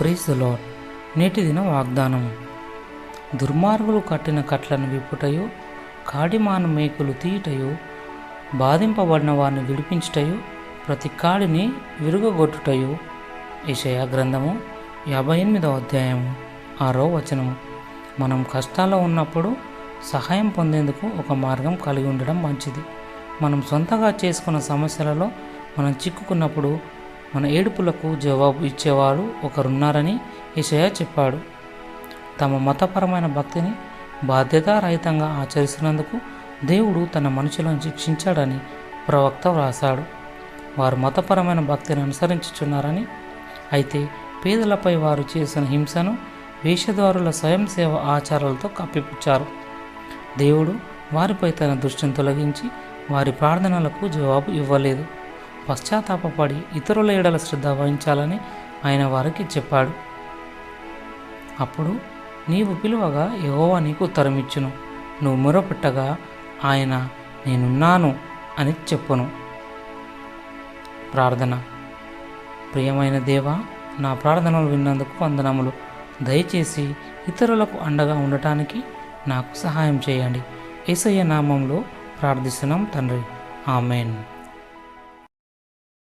ప్రీసులో lord నేటి దిన వాగ్దానము దుర్మార్గులు కట్టిన కట్లను విప్పుటయు కాడిమాన మేకులు తీయటయు బాధింపబడిన వారిని విడిపించుటయు ప్రతి కాడిని విరుగగొట్టుటయు. ఈషయా గ్రంథము యాభై ఎనిమిదవ అధ్యాయము ఆరో వచనము. మనం కష్టాల్లో ఉన్నప్పుడు సహాయం పొందేందుకు ఒక మార్గం కలిగి ఉండడం మంచిది. మనం సొంతగా చేసుకున్న సమస్యలలో మనం చిక్కుకున్నప్పుడు మన ఏడుపులకు జవాబు ఇచ్చేవారు ఒకరున్నారని ఈశయ చెప్పాడు. తమ మతపరమైన భక్తిని బాధ్యతారహితంగా ఆచరిస్తున్నందుకు దేవుడు తన మనుషులను శిక్షించాడని ప్రవక్త వ్రాశాడు. వారు మతపరమైన భక్తిని అనుసరించుచున్నారని అయితే పేదలపై వారు చేసిన హింసను వేషధారుల స్వయం సేవ ఆచారాలతో కప్పిపుచ్చారు. దేవుడు వారిపై తన దృష్టిని తొలగించి వారి ప్రార్థనలకు జవాబు ఇవ్వలేదు. పశ్చాత్తాపపడి ఇతరుల ఎడల శ్రద్ధ వహించాలని ఆయన వారికి చెప్పాడు. అప్పుడు నీవు పిలువగా యహోవా నీకు ఉత్తరమిచ్చును నువ్వు మొరపెట్టగా ఆయన నేనున్నాను అని చెప్పును. ప్రార్థన. ప్రియమైన దేవా నా ప్రార్థనలు విన్నందుకు వందనములు. దయచేసి ఇతరులకు అండగా ఉండటానికి నాకు సహాయం చేయండి. ఏసయ్య నామంలో ప్రార్థిస్తున్నాం తండ్రి. ఆమెన్.